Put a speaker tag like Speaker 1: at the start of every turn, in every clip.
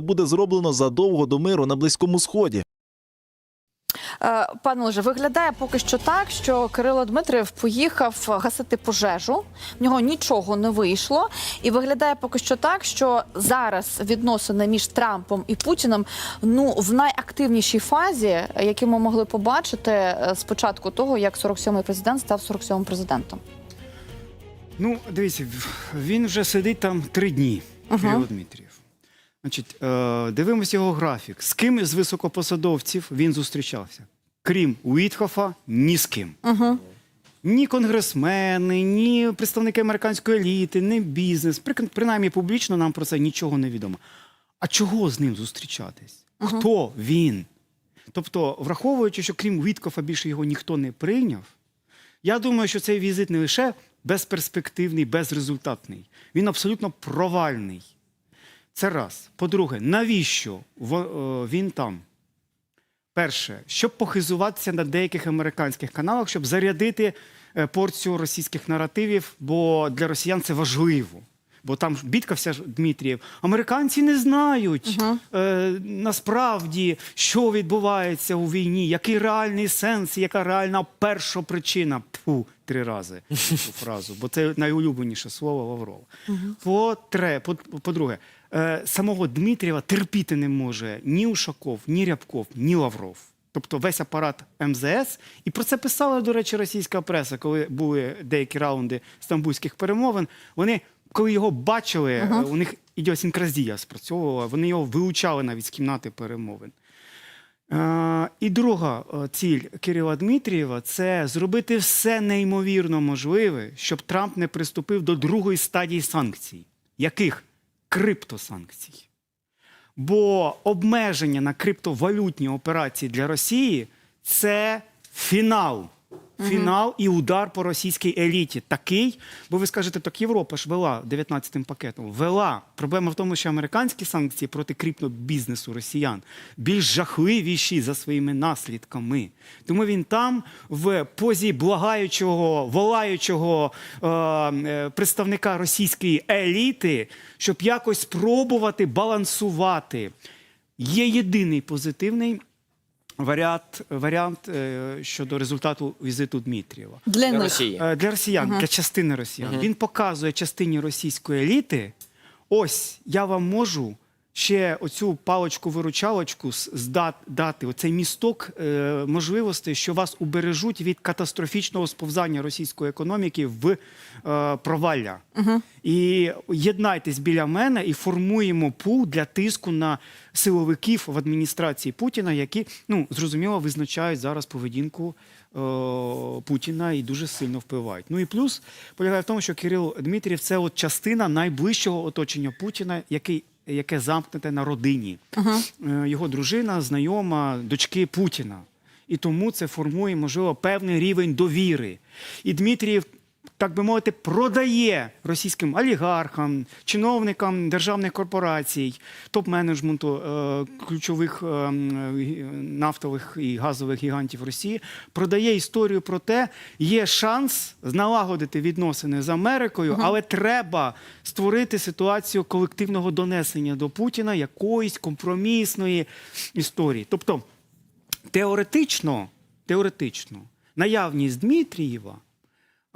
Speaker 1: буде зроблено задовго до миру на близькому сході.
Speaker 2: Е, Пане Олеже, виглядає поки що так, що Кирило Дмитрів поїхав гасити пожежу. В нього нічого не вийшло, і виглядає поки що так, що зараз відносини між Трампом і Путіним ну в найактивнішій фазі, які ми могли побачити е, з початку того, як 47-й президент став 47-м президентом.
Speaker 3: Ну, дивіться, він вже сидить там три дні. Кирило Дмитрієв. Значить, е, дивимося його графік. З ким з високопосадовців він зустрічався? Крім Уітхофа, ні з ким.
Speaker 2: Угу.
Speaker 3: Ні конгресмени, ні представники американської еліти, ні бізнес. При- Принаймні публічно нам про це нічого не відомо. А чого з ним зустрічатись? Хто він? Тобто, враховуючи, що крім Віткофа більше його ніхто не прийняв, я думаю, що цей візит не лише безперспективний, безрезультатний, він абсолютно провальний. Це раз. По-друге, навіщо е, він там? Перше, щоб похизуватися на деяких американських каналах, щоб зарядити е, порцію російських наративів, бо для росіян це важливо. Бо там бідкався ж Дмитрієв. Американці не знають е, насправді, що відбувається у війні, який реальний сенс, яка реальна першопричина. Пфу, три рази цю фразу, бо це найулюбленіше слово Лаврова. По- по-друге, е, самого Дмитрієва терпіти не може ні Ушаков, ні Рябков, ні Лавров. Тобто весь апарат МЗС. І про це писала, до речі, російська преса, коли були деякі раунди стамбульських перемовин. Вони, коли його бачили, е, у них ідіосінкразія спрацьовувала, вони його вилучали навіть з кімнати перемовин. Е, І друга е, ціль Кирила Дмитрієва це зробити все неймовірно можливе, щоб Трамп не приступив до другої стадії санкцій. Яких? Криптосанкцій. Бо обмеження на криптовалютні операції для Росії це фінал. Фінал і удар по російській еліті. Такий, бо ви скажете, так Європа ж вела 19-м пакетом. Вела. Проблема в тому, що американські санкції проти криптобізнесу росіян більш жахливіші за своїми наслідками. Тому він там, в позі благаючого, волаючого е, е, представника російської еліти, щоб якось спробувати балансувати. Є єдиний позитивний варіант, варіант е, щодо результату візиту Дмитрієва.
Speaker 2: Для,
Speaker 4: Для Росії.
Speaker 3: Е, Для росіян, для частини росіян. Він показує частині російської еліти. Ось я вам можу ще оцю зда- дати, оцей місток е, можливостей, що вас убережуть від катастрофічного сповзання російської економіки в е, провалля. І єднайтесь біля мене і формуємо пул для тиску на силовиків в адміністрації Путіна, які ну зрозуміло визначають зараз поведінку е, Путіна і дуже сильно впливають. Ну і плюс полягає в тому, що Кирил Дмитрів це от частина найближчого оточення Путіна, який. Яке замкнете на родині, Ага. його дружина, знайома, дочки Путіна. І тому це формує, можливо, певний рівень довіри. І Дмитрієв, так би мовити, продає російським олігархам, чиновникам державних корпорацій, топ-менеджменту е, ключових е, нафтових і газових гігантів Росії, продає історію про те, є шанс налагодити відносини з Америкою, але треба створити ситуацію колективного донесення до Путіна якоїсь компромісної історії. Тобто, теоретично, теоретично наявність Дмитрієва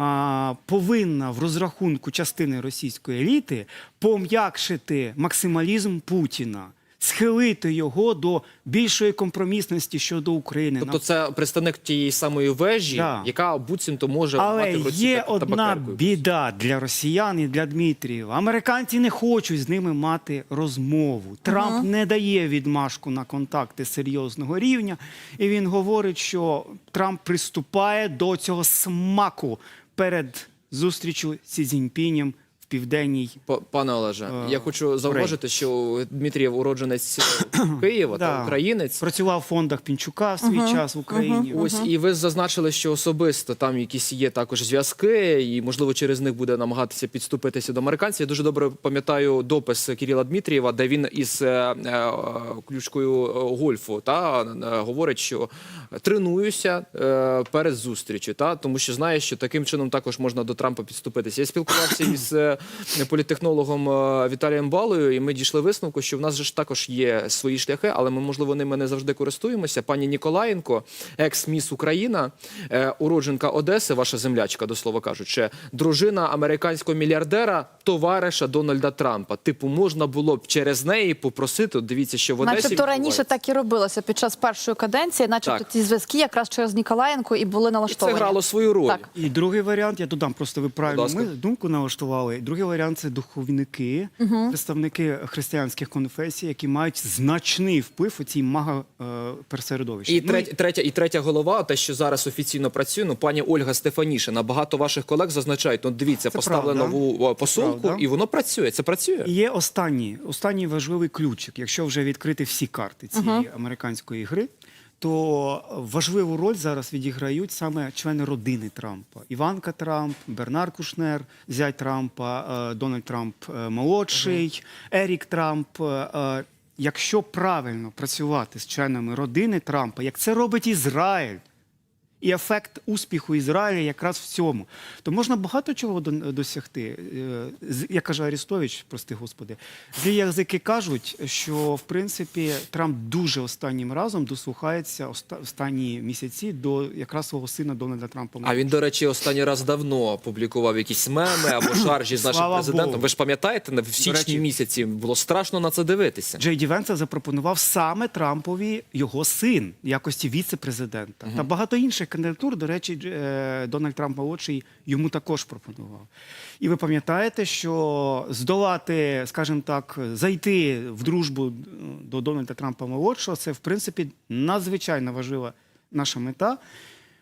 Speaker 3: а, повинна в розрахунку частини російської еліти пом'якшити максималізм Путіна, схилити його до більшої компромісності щодо України.
Speaker 4: Тобто це представник тієї самої вежі,
Speaker 3: Да.
Speaker 4: яка буцімто може
Speaker 3: Але
Speaker 4: мати
Speaker 3: є одна біда для росіян і для Дмитрієва. Американці не хочуть з ними мати розмову. Трамп не дає відмашку на контакти серйозного рівня, і він говорить, що Трамп приступає до цього смаку перед зустрічю зі Цзіньпінем південній.
Speaker 4: Па- Пане Олеже,
Speaker 3: Е,
Speaker 4: я хочу зауважити, що Дмитрієв уродженець Києва та українець.
Speaker 3: Працював в фондах Пінчука в свій час в Україні.
Speaker 4: Ось і ви зазначили, що особисто там якісь є також зв'язки, і можливо через них буде намагатися підступитися до американців. Я дуже добре пам'ятаю допис Кирила Дмитрієва, де він із е, е, ключкою гольфу та говорить, що тренуюся перед зустрічю, та тому що знає, що таким чином також можна до Трампа підступитися. Я спілкувався із політтехнологом е, Віталієм Балою, і ми дійшли висновку, що в нас же ж також є свої шляхи, але ми можливо ними не завжди користуємося. Пані Ніколаєнко, екс-міс Україна, е, уродженка Одеси, ваша землячка, до слова кажучи, дружина американського мільярдера, товариша Дональда Трампа. Типу, можна було б через неї попросити. Дивіться, що в Одесі
Speaker 2: Начебто раніше так і робилося під час першої каденції, начебто ці зв'язки якраз через Ніколаєнко і були
Speaker 4: І це
Speaker 2: налаштовані.
Speaker 4: грало свою роль.
Speaker 2: Так.
Speaker 3: І другий варіант, я додам, просто ви правильно думку налаштували. Другий варіант це духовники, представники християнських конфесій, які мають значний вплив у цій мага е, пересередовищі.
Speaker 4: І
Speaker 3: Ну,
Speaker 4: третя, третя, і третя голова, те, що зараз офіційно працює, ну пані Ольга Стефанішина. Багато ваших колег зазначають, ну дивіться,
Speaker 3: Це
Speaker 4: поставили
Speaker 3: правда.
Speaker 4: нову
Speaker 3: правда.
Speaker 4: і воно працює. Це працює.
Speaker 3: І є останній, останній важливий ключик. Якщо вже відкрити всі карти цієї американської гри, то важливу роль зараз відіграють саме члени родини Трампа: Іванка Трамп, Бернар Кушнер, зять Трампа, е, Дональд Трамп е, молодший, Ерік Трамп. Е, Якщо правильно працювати з членами родини Трампа, як це робить Ізраїль, і ефект успіху Ізраїля якраз в цьому. То можна багато чого до- досягти. Е, Як каже Арістович, прости господи, злі язики кажуть, що в принципі Трамп дуже останнім разом дослухається оста- останні місяці до якраз свого сина Дональда Трампа.
Speaker 4: А він, до речі, останній раз давно публікував якісь меми або шаржі з нашим
Speaker 3: Слава
Speaker 4: президентом.
Speaker 3: Богу.
Speaker 4: Ви ж пам'ятаєте, в січні
Speaker 3: речі-
Speaker 4: місяці було страшно на це дивитися.
Speaker 3: Джей Ді Венса запропонував саме Трампові його син в якості віце-президента. Та багато інших кандидатур, до речі, е, Дональд Трамп молодший йому також пропонував. І ви пам'ятаєте, що здолати, скажімо так, зайти в дружбу е, до Дональда Трампа молодшого, це в принципі надзвичайно важлива наша мета.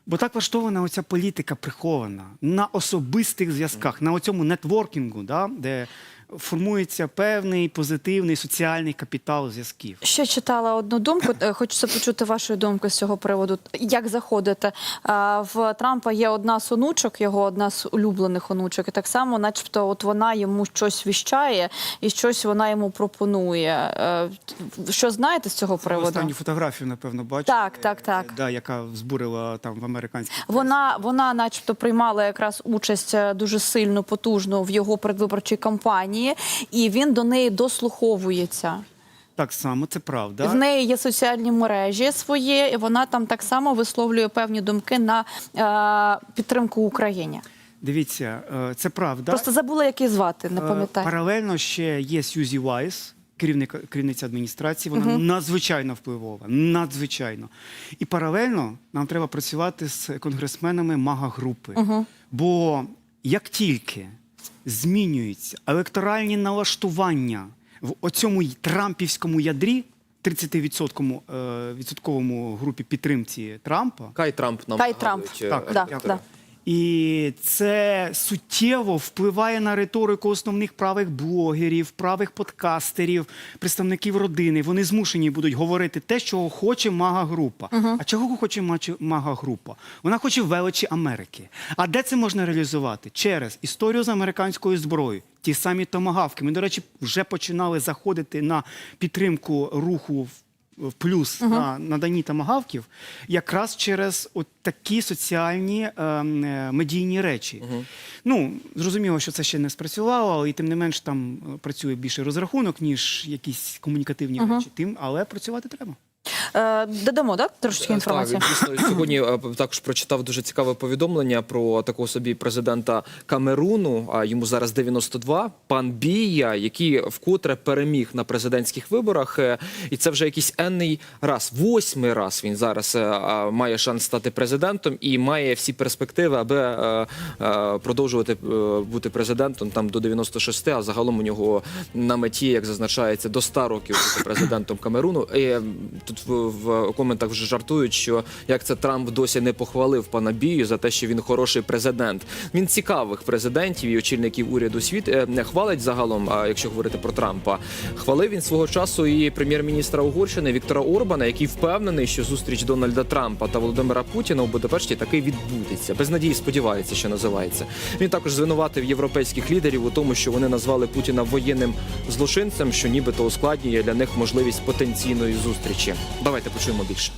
Speaker 3: Бо так влаштована оця політика прихована на особистих зв'язках, на оцьому нетворкінгу, да, де формується певний позитивний соціальний капітал зв'язків.
Speaker 2: Ще читала одну думку. е, Хочеться почути вашої думки з цього приводу. Як заходите? В Трампа є одна з онучок, його одна з улюблених онучок, і так само, начебто, от вона йому щось віщає і щось вона йому пропонує. Е, Що знаєте з цього приводу?
Speaker 3: Останню фотографію, напевно, бачите.
Speaker 2: Так, так, так.
Speaker 3: Е, Да, яка збурила там в американській
Speaker 2: Вона, вона, начебто, приймала якраз участь дуже сильно, потужно в його передвиборчій кампанії, і він до неї дослуховується.
Speaker 3: так само, це правда.
Speaker 2: В неї є соціальні мережі свої, і вона там так само висловлює певні думки на е, підтримку Україні.
Speaker 3: Дивіться, е, це правда.
Speaker 2: Просто забула, як її звати, не
Speaker 3: Е,
Speaker 2: пам'ятаю.
Speaker 3: Паралельно ще є Сьюзі Вайс, керівник, керівниця адміністрації. Вона надзвичайно впливова, надзвичайно. І паралельно нам треба працювати з конгресменами мага-групи. Бо як тільки змінюються електоральні налаштування в оцьому й- трампівському ядрі, 30% е, відсотковому групі підтримці Трампа,
Speaker 4: Кай Трамп нам
Speaker 2: Кай Трамп. Так,
Speaker 3: так,
Speaker 2: Так.
Speaker 3: І це суттєво впливає на риторику основних правих блогерів, правих подкастерів, представників родини. Вони змушені будуть говорити те, чого хоче мага-група. А чого хоче маче- мага-група? Вона хоче величі Америки. А де це можна реалізувати? Через історію з американською зброєю. Ті самі томагавки. Ми, до речі, вже починали заходити на підтримку руху в в плюс на наданні тамагавків якраз через от такі соціальні е, е, медійні речі. Ну, зрозуміло, що це ще не спрацювало, але і тим не менш там е, працює більше розрахунок, ніж якісь комунікативні речі. Тим, але працювати треба.
Speaker 2: Е, додамо, так? Трошечки інформації.
Speaker 4: Так, дійсно, сьогодні е, також прочитав дуже цікаве повідомлення про такого собі президента Камеруну. А йому зараз 92, пан Бія, який вкотре переміг на президентських виборах. Е, І це вже якийсь енний раз, восьмий раз він зараз е, має шанс стати президентом і має всі перспективи, аби е, е, продовжувати е, бути президентом там до 96, а загалом у нього на меті, як зазначається, до 100 років бути президентом Камеруну. І е, тут в, коментах вже жартують, що як це Трамп досі не похвалив пана Бію за те, що він хороший президент. Він цікавих президентів і очільників уряду світ е, не хвалить загалом. А якщо говорити про Трампа, хвалив він свого часу і прем'єр-міністра Угорщини Віктора Орбана, який впевнений, що зустріч Дональда Трампа та Володимира Путіна у Будапешті таки відбудеться. Без надії сподівається, що називається. Він також звинуватив європейських лідерів у тому, що вони назвали Путіна воєнним злочинцем, що нібито ускладнює для них можливість потенційної зустрічі. Давайте почуємо більше.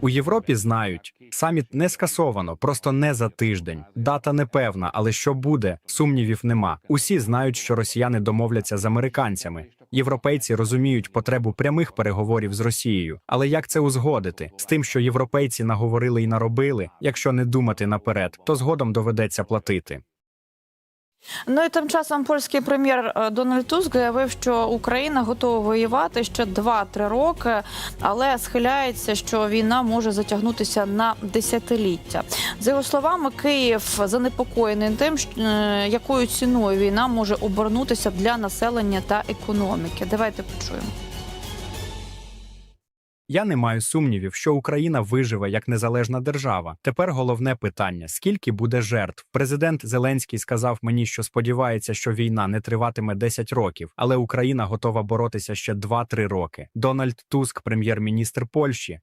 Speaker 5: У Європі знають, Саміт не скасовано, просто не за тиждень. Дата непевна, але що буде, сумнівів нема. Усі знають, що росіяни домовляться з американцями. Європейці розуміють потребу прямих переговорів з Росією. Але як це узгодити з тим, що європейці наговорили і наробили? Якщо не думати наперед, то згодом доведеться платити.
Speaker 2: Ну і тим часом польський прем'єр е, Дональд Туск заявив, що Україна готова воювати ще 2-3 роки, але схиляється, що війна може затягнутися на десятиліття. За його словами, Київ занепокоєний тим, е, якою ціною війна може обернутися для населення та економіки. Давайте почуємо.
Speaker 5: Я не маю сумнівів, що Україна виживе як незалежна держава. Тепер головне питання: скільки буде жертв? Президент Зеленський сказав мені, що сподівається, що війна не триватиме 10 років, але Україна готова боротися ще 2-3 роки. Дональд Туск, прем'єр-міністр Польщі,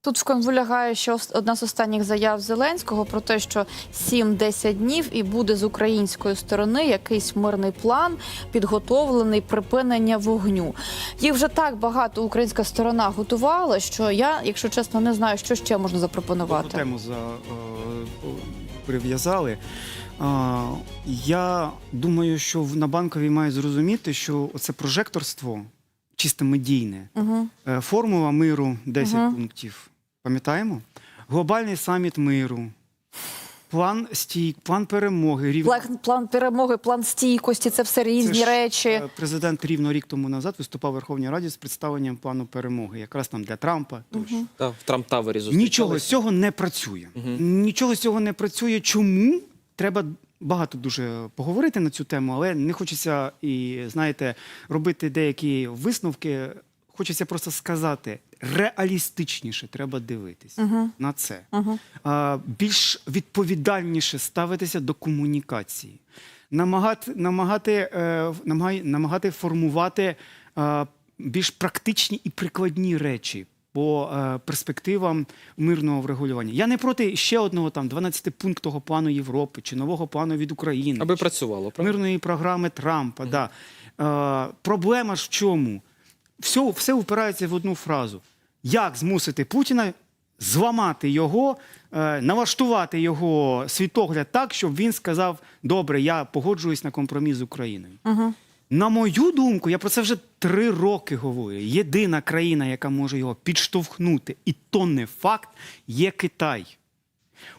Speaker 2: Тут в конву лягає ще одна з останніх заяв Зеленського про те, що 7-10 днів і буде з української сторони якийсь мирний план, підготовлений припинення вогню. Їх вже так багато українська сторона готувала, що я, якщо чесно, не знаю, що ще можна запропонувати.
Speaker 3: тему за, е, прив'язали. Я думаю, що на банковій мають зрозуміти, що це прожекторство чисто медійне.
Speaker 2: Угу.
Speaker 3: Формула миру 10
Speaker 2: Мгм.
Speaker 3: пунктів. Пам'ятаємо? Глобальний саміт миру. План стійк, план перемоги. Рівно
Speaker 2: План, план перемоги, план стійкості це все різні
Speaker 3: ж,
Speaker 2: речі.
Speaker 3: Е, Президент рівно рік тому назад виступав у Верховній Раді з представленням плану перемоги, якраз там для Трампа. тощо.
Speaker 4: Та, в Трамп Тавері зустрічалися.
Speaker 3: Нічого з цього не працює.
Speaker 4: Мгм.
Speaker 3: Нічого з цього не працює. Чому? Треба багато дуже поговорити на цю тему, але не хочеться і, знаєте, робити деякі висновки. Хочеться просто сказати, реалістичніше треба дивитися
Speaker 2: Угу.
Speaker 3: на це.
Speaker 2: Угу.
Speaker 3: А, більш відповідальніше ставитися до комунікації, намагати, намагати, е, намагати формувати е, більш практичні і прикладні речі по е, перспективам мирного врегулювання. Я не проти ще одного там 12-пунктного плану Європи чи нового плану від України.
Speaker 4: Аби працювало, правда?
Speaker 3: мирної програми Трампа. Да. Е, проблема ж в чому? Все, все впирається в одну фразу: як змусити Путіна зламати його, е, налаштувати його світогляд так, щоб він сказав: Добре, я погоджуюсь на компроміс з Україною.
Speaker 2: Угу.
Speaker 3: На мою думку, я про це вже три роки говорю. Єдина країна, яка може його підштовхнути, і то не факт, є Китай.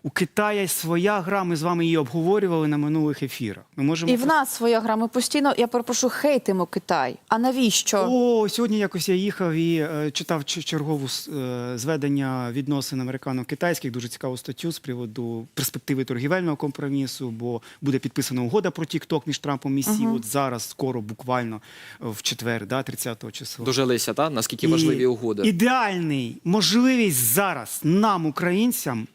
Speaker 3: У Китаї своя гра, ми з вами її обговорювали на минулих ефірах. Ми можемо
Speaker 2: І в нас своя гра. Ми постійно, я перепрошую, хейтимо Китай. А навіщо?
Speaker 3: О, сьогодні якось я їхав і е, читав чергову е, зведення відносин американо-китайських, дуже цікаву статтю з приводу перспективи торгівельного компромісу, бо буде підписана угода про TikTok між Трампом і Сі. От зараз, скоро, буквально е, в четвер, да, 30 числа.
Speaker 4: Дожилися, та? Наскільки
Speaker 3: І
Speaker 4: важливі угоди.
Speaker 3: Ідеальний можливість зараз нам, українцям,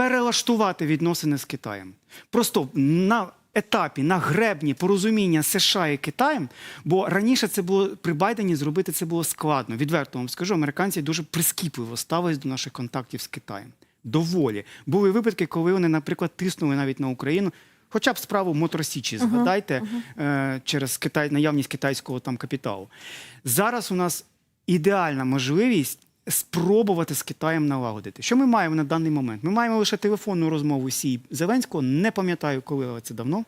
Speaker 3: перелаштувати відносини з Китаєм. Просто на етапі, на гребні порозуміння США і Китаєм, бо раніше це було при Байдені зробити це було складно. Відверто вам скажу, американці дуже прискіпливо ставились до наших контактів з Китаєм. Доволі. Були випадки, коли вони, наприклад, тиснули навіть на Україну. Хоча б справу Моторсічі, згадайте, е, через Китай, наявність китайського там капіталу. Зараз у нас ідеальна можливість спробувати з Китаєм налагодити. Що ми маємо на даний момент? Ми маємо лише телефонну розмову Сі Зеленського, не пам'ятаю, коли але це давно.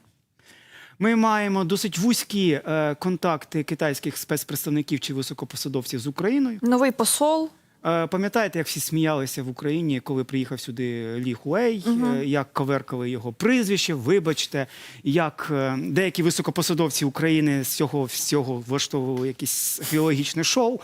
Speaker 3: Ми маємо досить вузькі е, контакти китайських спецпредставників чи високопосадовців з Україною.
Speaker 2: Новий посол.
Speaker 3: Е, Пам'ятаєте, як всі сміялися в Україні, коли приїхав сюди Лі Хуей, е, як коверкали його прізвище, вибачте, як е, деякі високопосадовці України з цього всього влаштовували якесь філологічне шоу.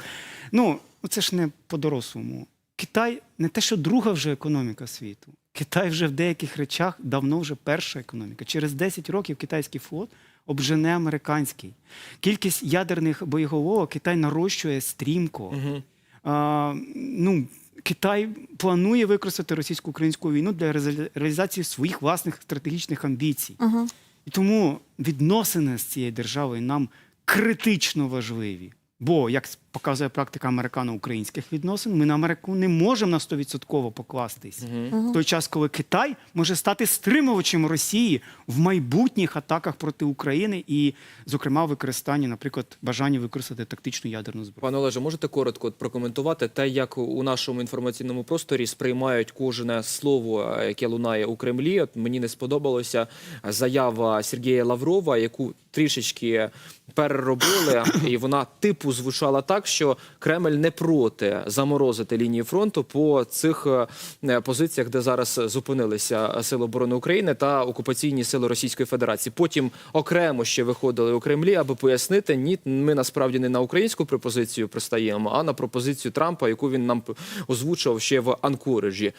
Speaker 3: Ну, це ж не по-дорослому. Китай не те, що друга вже економіка світу. Китай вже в деяких речах давно вже перша економіка. Через 10 років китайський флот обжене американський. Кількість ядерних боєголовок Китай нарощує стрімко.
Speaker 4: Мгм.
Speaker 3: А, ну, Китай планує використати російсько-українську війну для реалізації своїх власних стратегічних амбіцій.
Speaker 2: Угу.
Speaker 3: І тому відносини з цією державою нам критично важливі. Бо, як показує практика американо-українських відносин. Ми на Америку не можемо на 100% покластись. В той час, коли Китай може стати стримувачем Росії в майбутніх атаках проти України і, зокрема, використанні, наприклад, бажання використати тактичну ядерну зброю.
Speaker 4: Пане Олеже, можете коротко прокоментувати те, як у нашому інформаційному просторі сприймають кожне слово, е, яке лунає у Кремлі. От мені не сподобалося заява Сергія Лаврова, яку трішечки переробили, і вона типу звучала так, що Кремль не проти заморозити лінії фронту по цих е, позиціях, де зараз зупинилися Сили оборони України та окупаційні сили Російської Федерації. Потім окремо ще виходили у Кремлі, аби пояснити, ні, ми насправді не на українську пропозицію пристаємо, а на пропозицію Трампа, яку він нам озвучував ще в Анкориджі.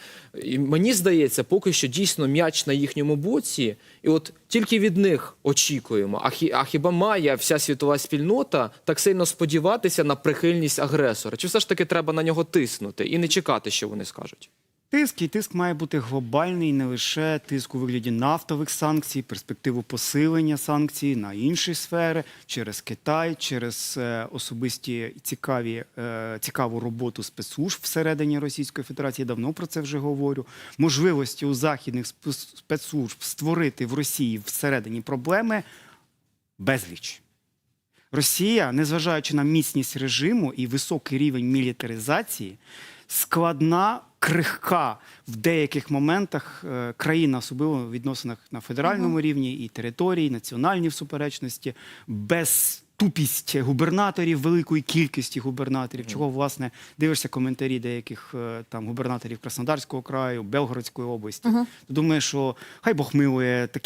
Speaker 4: І мені здається, поки що дійсно м'яч на їхньому боці, і от тільки від них очікуємо. А хіба має вся світова спільнота так сильно сподіватися на прихильність агресора? Чи все ж таки треба на нього тиснути і не чекати, що вони скажуть?
Speaker 3: Тиск і тиск має бути глобальний, не лише тиск у вигляді нафтових санкцій, перспективу посилення санкцій на інші сфери через Китай, через е, особисті цікаві е, цікаву роботу спецслужб всередині Російської Федерації. Давно про це вже говорю. Можливості у західних спецслужб створити в Росії всередині проблеми безліч. Росія, незважаючи на міцність режиму і високий рівень мілітаризації, складна, крихка в деяких моментах е, країна, особливо в відносинах на федеральному рівні, і території, національні всуперечності, без тупість губернаторів, великої кількості губернаторів, чого власне дивишся коментарі деяких е, там губернаторів Краснодарського краю, Белгородської області. Ти думаєш, що хай Бог милує такі